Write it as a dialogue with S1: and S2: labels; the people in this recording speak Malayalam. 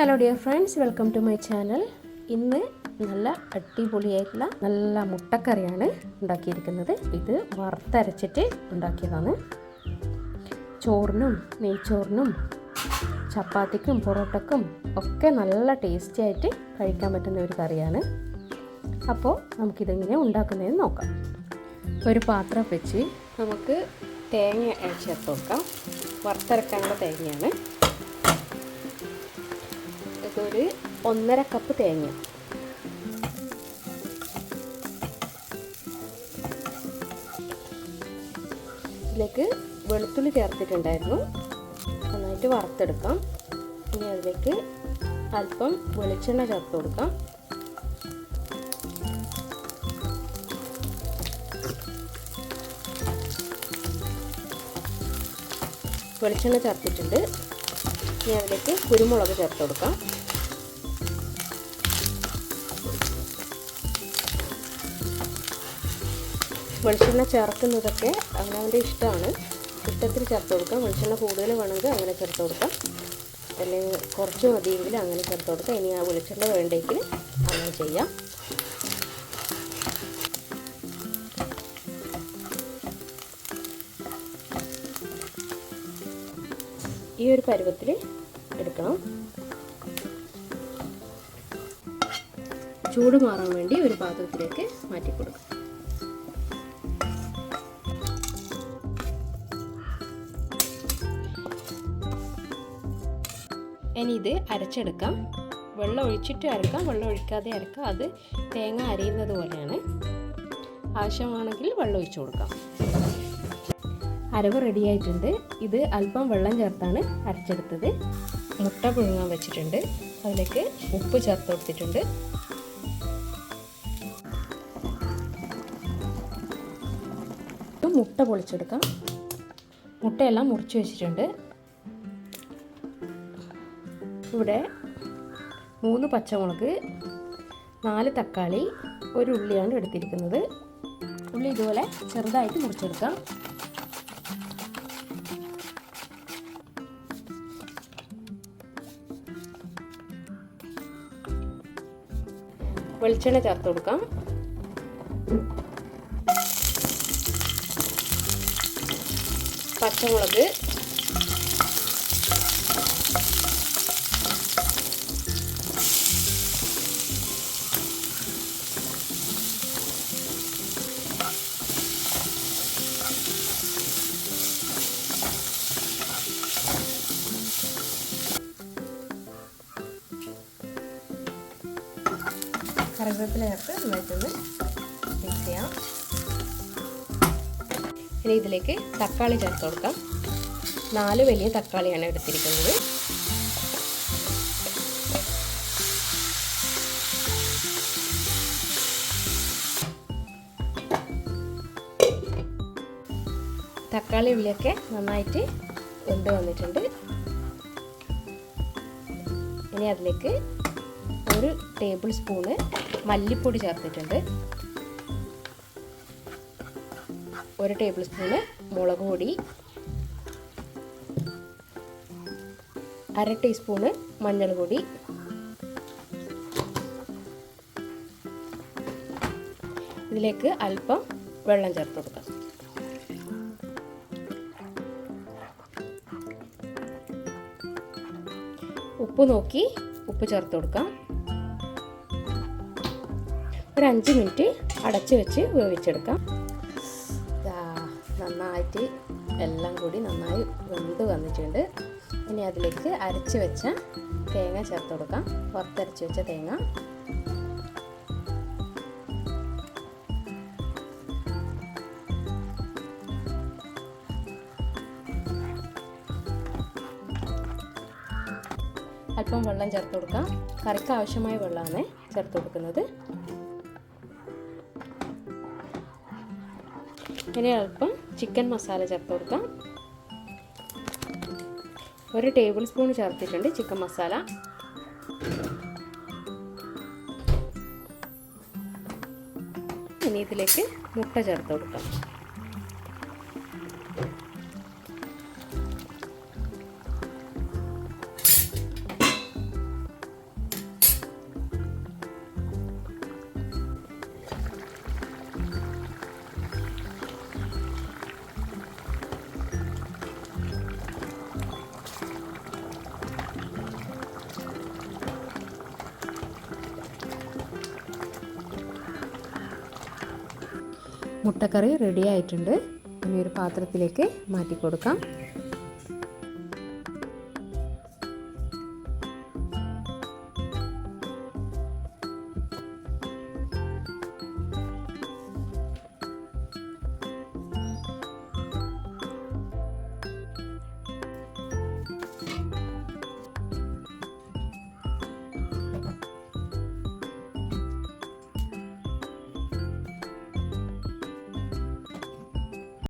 S1: Hello dear friends welcome to my channel ഇന്ന് നല്ല അടിപൊളിയായിട്ടുള്ള നല്ല മുട്ടക്കറിയാണ് ഉണ്ടാക്കിയിരിക്കുന്നത്. ഇത് വറുത്തരച്ചിട്ട് ഉണ്ടാക്കിയതാണ്. ചോറിനും നെയ്ച്ചോറിനും ചപ്പാത്തിക്കും പൊറോട്ടക്കും ഒക്കെ നല്ല ടേസ്റ്റി ആയിട്ട് കഴിക്കാൻ പറ്റുന്ന ഒരു കറിയാണ്. അപ്പോൾ നമുക്കിതെങ്ങനെ ഉണ്ടാക്കുന്നതെന്ന് നോക്കാം. ഒരു പാത്രം വെച്ച് നമുക്ക് തേങ്ങ ചേർത്ത് കൊടുക്കാം വറുത്തരക്കാനുള്ള തേങ്ങയാണ്. ഇതൊരു ഒന്നര കപ്പ് തേങ്ങ. ഇതിലേക്ക് വെളുത്തുള്ളി ചേർത്തിട്ടുണ്ടായിരുന്നു. നന്നായിട്ട് വറുത്തെടുക്കാം. ഇനി അതിലേക്ക് അല്പം വെളിച്ചെണ്ണ ചേർത്ത് കൊടുക്കാം. വെളിച്ചെണ്ണ ചേർത്തിട്ടുണ്ട്. ഇനി അതിലേക്ക് കുരുമുളക് ചേർത്ത് കൊടുക്കാം. വെളിച്ചെണ്ണ ചേർക്കുന്നതൊക്കെ അവനവന്റെ ഇഷ്ടമാണ്. ഇഷ്ടത്തിൽ ചേർത്ത് കൊടുക്കാം. വെളിച്ചെണ്ണ കൂടുതൽ വേണമെങ്കിൽ അങ്ങനെ ചേർത്ത് കൊടുക്കാം. അല്ലെങ്കിൽ കുറച്ച് മതിയെങ്കിൽ അങ്ങനെ ചേർത്ത് കൊടുക്കാം. ഇനി ആ വെളിച്ചെണ്ണ വേണ്ടെങ്കിൽ അങ്ങനെ ചെയ്യാം. ഈ ഒരു പരുവത്തിൽ എടുക്കണം. ചൂട് മാറാൻ വേണ്ടി ഒരു പാത്രത്തിലേക്ക് മാറ്റി കൊടുക്കാം ഇനി ഇത് അരച്ചെടുക്കാം. വെള്ളം ഒഴിച്ചിട്ട് അരക്കാം. വെള്ളം ഒഴിക്കാതെ അരക്കാം. അത് തേങ്ങ അരയുന്നത് പോലെയാണ്. ആവശ്യമാണെങ്കിൽ വെള്ളം ഒഴിച്ചു കൊടുക്കാം. അരവ് റെഡിയായിട്ടുണ്ട് ഇത് അല്പം വെള്ളം ചേർത്താണ് അരച്ചെടുത്തത്. മുട്ട പുഴുങ്ങാൻ വെച്ചിട്ടുണ്ട്. അതിലേക്ക് ഉപ്പ് ചേർത്ത് കൊടുത്തിട്ടുണ്ട്. മുട്ട പൊളിച്ചെടുക്കാം. മുട്ടയെല്ലാം മുറിച്ച് വെച്ചിട്ടുണ്ട്. ഇവിടെ മൂന്ന് പച്ചമുളക് നാല് തക്കാളി ഒരു ഉള്ളിയാണ് എടുത്തിരിക്കുന്നത്. ഉള്ളി ഇതുപോലെ ചെറുതായിട്ട് മുറിച്ചെടുക്കാം. വെളിച്ചെണ്ണ ചേർത്ത് കൊടുക്കാം. പച്ചമുളക് കറിവേപ്പില ചേർത്ത് നന്നായിട്ടൊന്ന് മിക്സ് ചെയ്യാം. ഇനി ഇതിലേക്ക് തക്കാളി ചേർത്ത് കൊടുക്കാം. നാല് വലിയ തക്കാളിയാണ് എടുത്തിരിക്കുന്നത്. തക്കാളി ഉള്ളിയൊക്കെ നന്നായിട്ട് കൊണ്ടുവന്നിട്ടുണ്ട്. ഇനി അതിലേക്ക് ഒരു ടേബിൾ സ്പൂണ് മല്ലിപ്പൊടി ചേർത്തിട്ടുണ്ട്. ഒരു ടേബിൾ സ്പൂണ് മുളക് പൊടി. അര ടീസ്പൂണ് മഞ്ഞൾ പൊടി. ഇതിലേക്ക് അല്പം വെള്ളം ചേർത്ത് കൊടുക്കാം. ഉപ്പ് നോക്കി ഉപ്പ് ചേർത്ത് കൊടുക്കാം. ഒരു അഞ്ച് മിനിറ്റ് അടച്ച് വെച്ച് വേവിച്ചെടുക്കാം. നന്നായിട്ട് എല്ലാം കൂടി നന്നായി വെന്ത് വന്നിട്ടുണ്ട്. ഇനി അതിലേക്ക് അരച്ച് വെച്ച തേങ്ങ ചേർത്ത് കൊടുക്കാം. വറുത്തരച്ച് വെച്ച തേങ്ങ. അല്പം വെള്ളം ചേർത്ത് കൊടുക്കാം. കറിക്ക് ആവശ്യമായ വെള്ളമാണ് ചേർത്ത് കൊടുക്കുന്നത്. ഇനി അല്പം ചിക്കൻ മസാല ചേർത്ത് കൊടുക്കാം. ഒരു ടേബിൾ സ്പൂൺ ചേർത്തിട്ടുണ്ട് ചിക്കൻ മസാല. ഇനി ഇതിലേക്ക് മുട്ട ചേർത്ത് കൊടുക്കാം. മുട്ടക്കറി റെഡി ആയിട്ടുണ്ട്. ഇനി ഒരു പാത്രത്തിലേക്ക് മാറ്റി കൊടുക്കാം